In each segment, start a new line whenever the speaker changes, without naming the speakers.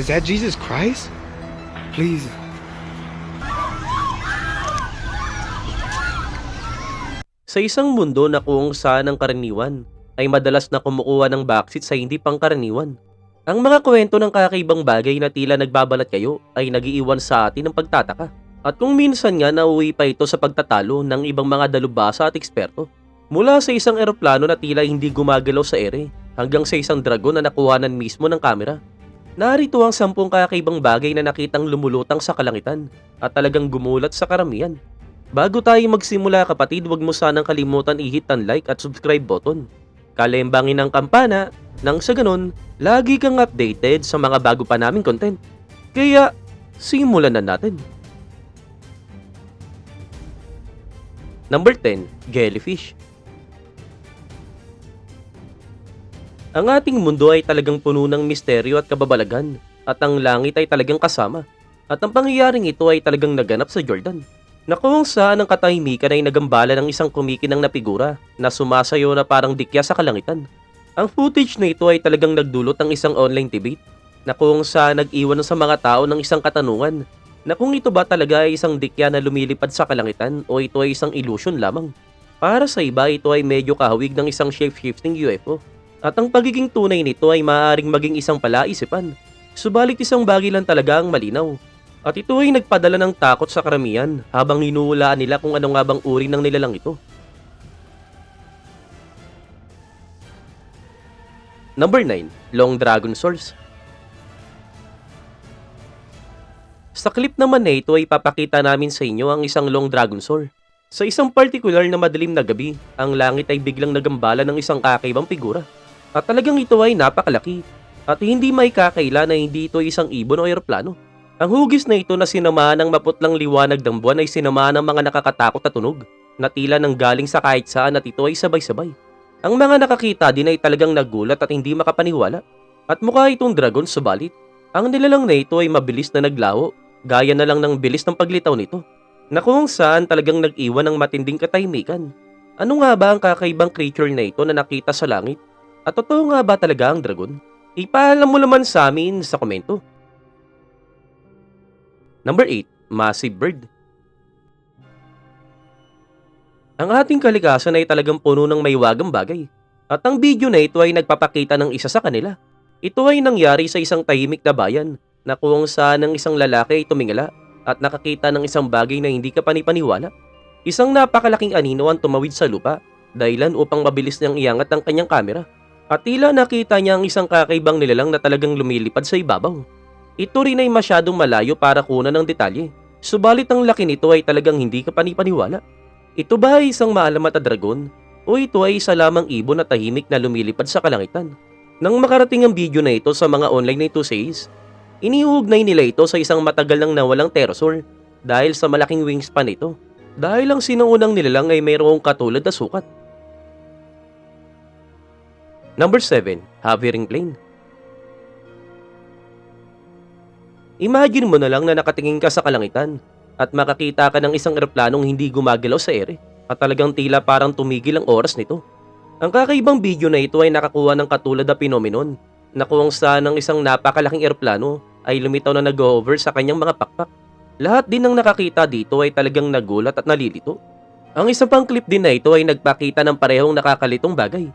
Is that Jesus Christ? Please.
Sa isang mundo na kung saan ang karaniwan ay madalas na kumukuha ng backseat sa hindi pangkaraniwan. Ang mga kwento ng kakaibang bagay na tila nagbabalat kayo ay nagiiwan sa atin ng pagtataka. At kung minsan nga nauwi pa ito sa pagtatalo ng ibang mga dalubhasa at eksperto. Mula sa isang eroplano na tila hindi gumagalaw sa ere hanggang sa isang dragon na nakuhanan mismo ng kamera. Narito ang sampung kakaibang bagay na nakitang lumulutang sa kalangitan at talagang gumulat sa karamihan. Bago tayo magsimula kapatid, huwag mo sanang kalimutan i-hit ang like at subscribe button. Kalembangin ang kampana nang sa ganun, lagi kang updated sa mga bago pa naming content. Kaya, simulan na natin. Number 10, Jellyfish. Ang ating mundo ay talagang puno ng misteryo at kababalagan at ang langit ay talagang kasama. At ang pangyayaring ito ay talagang naganap sa Jordan na kung saan ang katahimikan ay nagambala ng isang kumikinang na figura na sumasayo na parang dikya sa kalangitan. Ang footage na ito ay talagang nagdulot ng isang online debate na kung saan nag-iwan sa mga tao ng isang katanungan na kung ito ba talaga ay isang dikya na lumilipad sa kalangitan o ito ay isang illusion lamang. Para sa iba, ito ay medyo kahawig ng isang shape-shifting UFO. At ang pagiging tunay nito ay maaaring maging isang palaisipan. Subalit isang bagay lang talaga ang malinaw. At ito ay nagpadala ng takot sa karamihan habang hinuhulaan nila kung ano nga bang uri ng nilalang ito. Number 9, Long Dragon Source. Sa clip naman na ito ay papakita namin sa inyo ang isang Long Dragon Soul. Sa isang particular na madilim na gabi, ang langit ay biglang nagambala ng isang kakaibang figura. At talagang ito ay napakalaki at hindi may kakaila na hindi ito isang ibon o eroplano. Ang hugis na ito na sinamahan ng maputlang liwanag ng buwan ay sinamahan ng mga nakakatakot na tunog na tila nang galing sa kahit saan at ito ay sabay-sabay. Ang mga nakakita din ay talagang nagulat at hindi makapaniwala. At mukha itong dragon subalit. Ang nilalang na ito ay mabilis na naglaho, gaya na lang ng bilis ng paglitaw nito. Na kung saan talagang nag-iwan ng matinding katahimikan. Ano nga ba ang kakaibang creature na ito na nakita sa langit? At totoo nga ba talaga ang dragon? Ipaalam mo naman sa amin sa komento. Number 8, Massive Bird. Ang ating kalikasan ay talagang puno ng maywagang bagay. At ang video na ito ay nagpapakita ng isa sa kanila. Ito ay nangyari sa isang tahimik na bayan na kung saan ang isang lalaki ay tumingala at nakakita ng isang bagay na hindi ka panipaniwala. Isang napakalaking anino ang tumawid sa lupa dahilan upang mabilis niyang iangat ang kanyang kamera. At tila nakita niya ang isang kakaibang nilalang na talagang lumilipad sa ibabaw. Ito rin ay masyadong malayo para kunan ng detalye. Subalit ang laki nito ay talagang hindi ka panipaniwala. Ito ba ay isang maalamat na dragon? O ito ay isa lamang ibon na tahimik na lumilipad sa kalangitan? Nang makarating ang video na ito sa mga online enthusiasts, iniuugnay nila ito sa isang matagal nang nawalang pterosaur dahil sa malaking wingspan nito. Dahil ang sinuunang nilalang ay mayroong katulad na sukat. Number 7, Hovering Plane. Imagine mo na lang na nakatingin ka sa kalangitan at makakita ka ng isang eroplanong hindi gumagalaw sa ere at talagang tila parang tumigil ang oras nito. Ang kakaibang video na ito ay nakakuha ng katulad na phenomenon na kung saan ang isang napakalaking eroplano ay lumitaw na nag-hover sa kanyang mga pakpak. Lahat din ng nakakita dito ay talagang nagulat at nalilito. Ang isang pang clip din na ito ay nagpakita ng parehong nakakalitong bagay.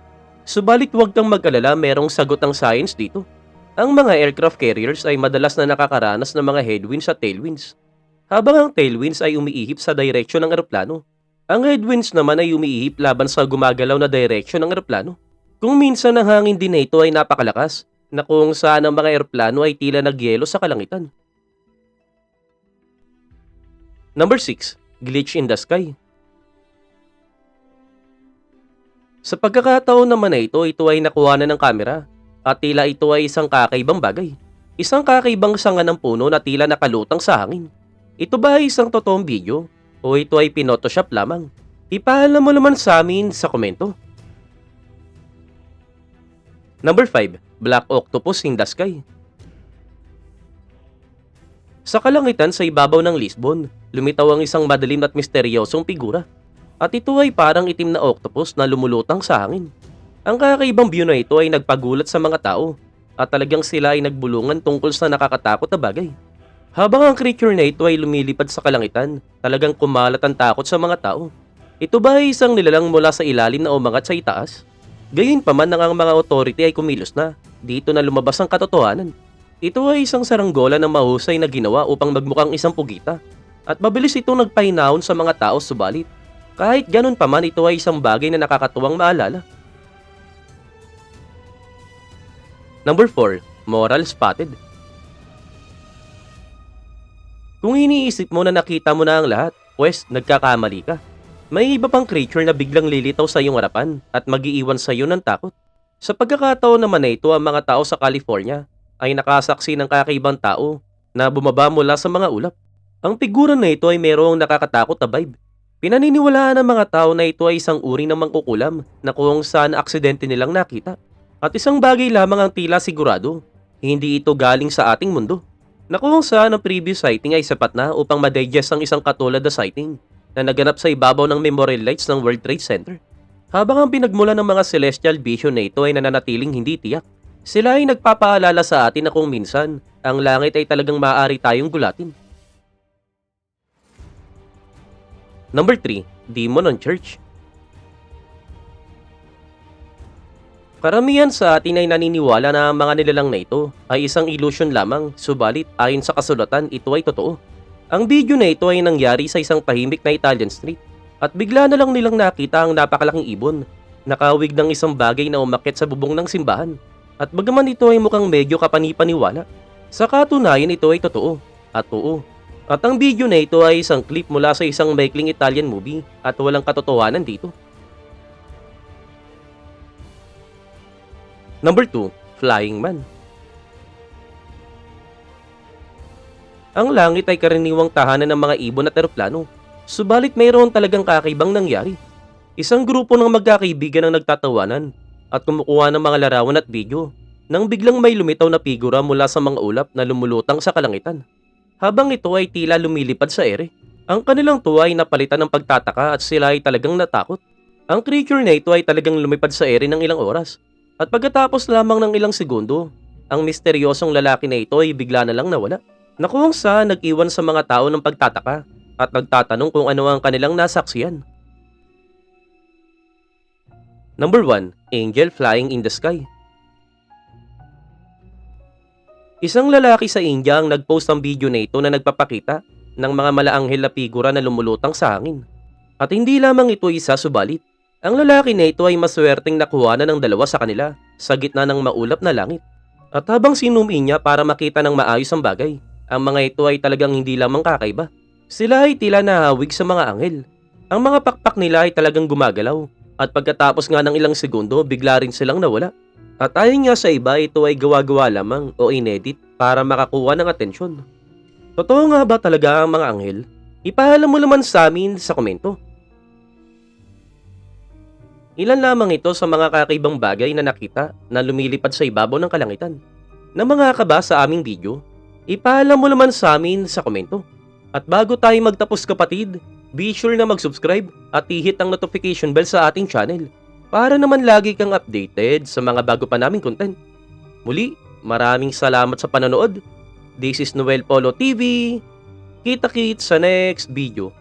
Subalit huwag kang mag-alala merong sagot ang science dito. Ang mga aircraft carriers ay madalas na nakakaranas ng mga headwinds at tailwinds. Habang ang tailwinds ay umiihip sa direksyon ng eroplano. Ang headwinds naman ay umiihip laban sa gumagalaw na direksyon ng eroplano. Kung minsan ang hangin din na ito ay napakalakas, na kung saan ang mga eroplano ay tila nagyelo sa kalangitan. Number 6. Glitch in the Sky Sa pagkakataon naman na ito, ito ay nakuha na ng kamera at tila ito ay isang kakaibang bagay. Isang kakaibang sanga ng puno na tila nakalutang sa hangin. Ito ba ay isang totoong video o ito ay pinotoshop lamang? Ipaalam mo naman sa amin sa komento. Number 5. Black Octopus in the Sky Sa kalangitan sa ibabaw ng Lisbon, lumitaw ang isang madilim at misteryosong figura. At ito ay parang itim na octopus na lumulutang sa hangin. Ang kakaibang view na ito ay nagpagulat sa mga tao at talagang sila ay nagbulungan tungkol sa nakakatakot na bagay. Habang ang creature na ito ay lumilipad sa kalangitan, talagang kumalat ang takot sa mga tao. Ito ba ay isang nilalang mula sa ilalim na umangat sa itaas? Gayun pa man nang ang mga authority ay kumilos na, dito na lumabas ang katotohanan. Ito ay isang saranggola ng mahusay na ginawa upang magmukhang isang pugita. At mabilis itong nagpahinahon sa mga tao subalit. Kahit ganun pa man ito ay isang bagay na nakakatuwang maalala. Number 4. Moral Spotted Kung iniisip mo na nakita mo na ang lahat, pwes nagkakamali ka. May iba pang creature na biglang lilitaw sa iyong harapan at magiiwan sa iyo ng takot. Sa pagkakataon naman na ito ang mga tao sa California ay nakasaksi ng kakaibang tao na bumaba mula sa mga ulap. Ang figura na ito ay mayroong nakakatakot na vibe. Pinaniniwalaan ng mga tao na ito ay isang uri ng mangkukulam na kung saan aksidente nilang nakita. At isang bagay lamang ang tila sigurado, hindi ito galing sa ating mundo. Na kung saan ang previous sighting ay sapat na upang madigest ang isang katulad na sighting na naganap sa ibabaw ng memorial lights ng World Trade Center. Habang ang pinagmula ng mga celestial vision na ito ay nananatiling hindi tiyak, sila ay nagpapaalala sa atin na kung minsan, ang langit ay talagang maaari tayong gulatin. Number 3, Demon on Church. Karamihan sa atin ay naniniwala na ang mga nilalang na ito ay isang illusion lamang, subalit ayon sa kasulatan ito ay totoo. Ang video na ito ay nangyari sa isang tahimik na Italian street at bigla na lang nilang nakita ang napakalaking ibon, nakawig ng isang bagay na umakyat sa bubong ng simbahan. At bagaman ito ay mukhang medyo kapanipaniwala, sa katunayan ito ay totoo at oo. At ang video na ito ay isang clip mula sa isang maikling Italian movie at walang katotohanan dito. Number 2, Flying Man. Ang langit ay karaniwang tahanan ng mga ibon at eroplano, subalit mayroon talagang kakaibang nangyari. Isang grupo ng magkakaibigan ang nagtatawanan at kumukuha ng mga larawan at video nang biglang may lumitaw na figura mula sa mga ulap na lumulutang sa kalangitan. Habang ito ay tila lumilipad sa ere, ang kanilang tuwa ay napalitan ng pagtataka at sila ay talagang natakot. Ang creature na ito ay talagang lumipad sa ere ng ilang oras at pagkatapos lamang ng ilang segundo, ang misteryosong lalaki na ito ay bigla na lang nawala. Na kung saan nag-iwan sa mga tao ng pagtataka at nagtatanong kung ano ang kanilang nasaksiyan. Number 1. Angel Flying in the Sky Isang lalaki sa India ang nagpost ng video na ito na nagpapakita ng mga malaanghel na figura na lumulutang sa hangin. At hindi lamang ito isa subalit. Ang lalaki na ito ay maswerteng nakuha na ng dalawa sa kanila sa gitna ng maulap na langit. At habang sinumin niya para makita ng maayos ang bagay, ang mga ito ay talagang hindi lamang kakaiba. Sila ay tila nahawig sa mga anghel. Ang mga pakpak nila ay talagang gumagalaw at pagkatapos nga ng ilang segundo bigla rin silang nawala. At ayon nga sa iba ito ay gawa-gawa lamang o inedit para makakuha ng atensyon. Totoo nga ba talaga ang mga anghel? Ipaalam mo naman sa amin sa komento. Ilan lamang ito sa mga kakaibang bagay na nakita na lumilipad sa ibabaw ng kalangitan. Na mga ka ba sa aming video? Ipaalam mo naman sa amin sa komento. At bago tayo magtapos kapatid, be sure na mag-subscribe at i-hit ang notification bell sa ating channel para naman lagi kang updated sa mga bago pa naming content. Muli, maraming salamat sa panonood. This is Noel Polo TV. Kita-kits sa next video.